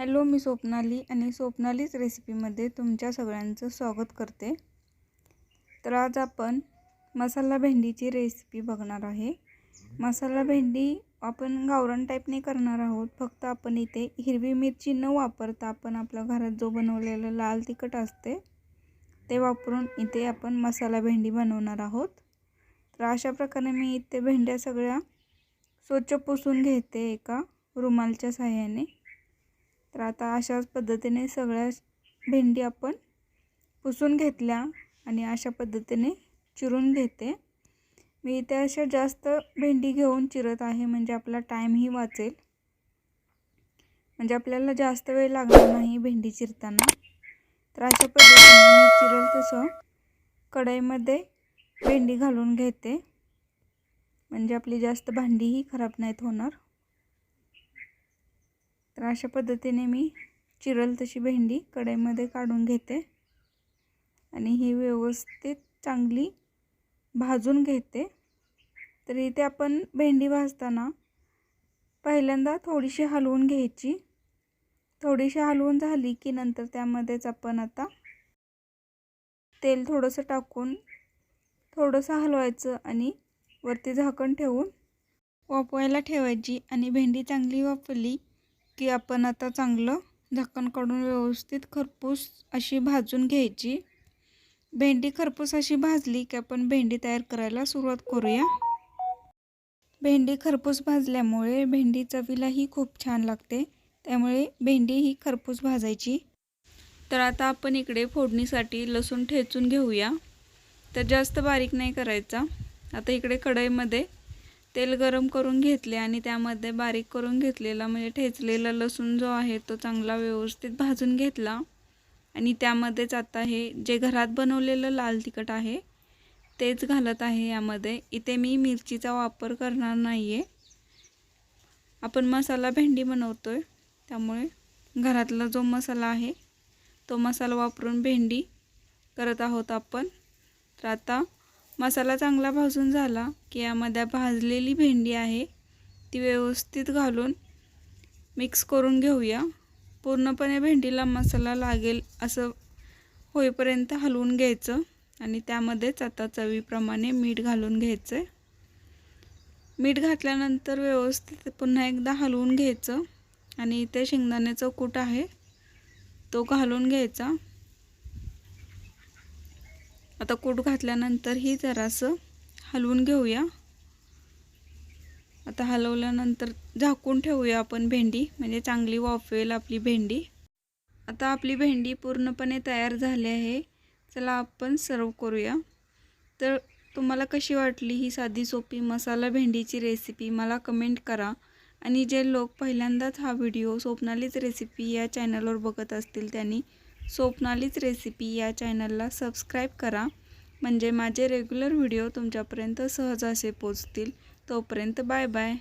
Hello मी स्वप्नाली आणि स्वप्नालीच रेसिपीमध्ये तुमच्या सगळ्यांचं स्वागत करते. तर आज आपण मसाला भेंडीची रेसिपी बघणार आहे. मसाला भेंडी आपण गावरण टाईपने करणार आहोत. फक्त आपण इथे हिरवी मिरची न वापरता आपण आपल्या घरात जो बनवलेला लाल तिखट असते ते वापरून इथे आपण मसाला भेंडी बनवणार आहोत. तर अशा प्रकारे मी इथे भेंड्या सगळ्या स्वच्छ पुसून घेते एका रुमालच्या साह्याने. तर आता अशाच पद्धतीने सगळ्या भेंडी आपण पुसून घेतल्या आणि अशा पद्धतीने चिरून घेते. मी इथे अशा जास्त भेंडी घेऊन चिरत आहे म्हणजे आपला टाईमही वाचेल. म्हणजे आपल्याला जास्त वेळ लागणार नाही भेंडी चिरताना. तर अशा पद्धतीने मी चिरल तसं कढईमध्ये भेंडी घालून घेते. म्हणजे आपली जास्त भांडीही खराब नाहीत होणार. तर अशा पद्धतीने मी चिरल तशी भेंडी कढईमध्ये काढून घेते. आणि ही व्यवस्थित चांगली भाजून घेते. तर इथे आपण भेंडी भाजताना पहिल्यांदा थोडीशी हलवून घ्यायची. थोडीशी हलवून झाली की नंतर त्यामध्येच आपण आता तेल थोडंसं टाकून थोडंसं हलवायचं आणि वरती झाकण ठेवून वापवायला ठेवायची. आणि भेंडी चांगली वापरली की आपण आता चांगलं झाकण काढून व्यवस्थित खरपूस अशी भाजून घ्यायची. भेंडी खरपूस अशी भाजली की आपण भेंडी तयार करायला सुरुवात करूया. भेंडी खरपूस भाजल्यामुळे भेंडी चवीलाही खूप छान लागते. त्यामुळे भेंडी ही खरपूस भाजायची. तर आता आपण इकडे फोडणीसाठी लसूण ठेचून घेऊया. तर जास्त बारीक नाही करायचा. आता इकडे कढईमध्ये तेल गरम करून घेतले आणि त्यामध्ये बारीक करून घेतलेला म्हणजे ठेचलेला लसूण जो आहे तो चांगला व्यवस्थित भाजून घेतला. आणि त्यामध्येच आता हे जे घरात बनवलेलं लाल तिखट आहे तेच घालत आहे यामध्ये. इथे मी मिरचीचा वापर करणार नाही आहे आपण मसाला भेंडी बनवतो आहे त्यामुळे घरातला जो मसाला आहे तो मसाला वापरून भेंडी करत आहोत आपण. तर आता मसाला चांगला भाजून झाला की यामध्ये भाजलेली भेंडी आहे ती व्यवस्थित घालून मिक्स करून घेऊया. पूर्णपणे भेंडीला मसाला लागेल असं होईपर्यंत हलवून घ्यायचं आणि त्यामध्येच आता चवीप्रमाणे मीठ घालून घ्यायचं आहे मीठ घातल्यानंतर व्यवस्थित पुन्हा एकदा हलवून घ्यायचं आणि इथे शेंगदाण्याचा कूट आहे तो घालून घ्यायचा. आता कूट घातल्यानंतर ही जरासं हलवून घेऊया. आता हलवल्यानंतर झाकून ठेवूया आपण भेंडी म्हणजे चांगली वाफवेल आपली भेंडी. आता आपली भेंडी पूर्णपणे तयार झाली आहे. चला आपण सर्व करूया. तर तुम्हाला कशी वाटली ही साधी सोपी मसाला भेंडीची रेसिपी मला कमेंट करा. आणि जे लोक पहिल्यांदाच हा व्हिडिओ स्वप्नालीच रेसिपी या चॅनलवर बघत असतील त्यांनी स्वप्नालीच रेसिपी या चॅनलला सबस्क्राईब करा. म्हणजे माझे रेग्युलर व्हिडिओ तुमच्यापर्यंत सहज असे पोचतील. तोपर्यंत बाय बाय.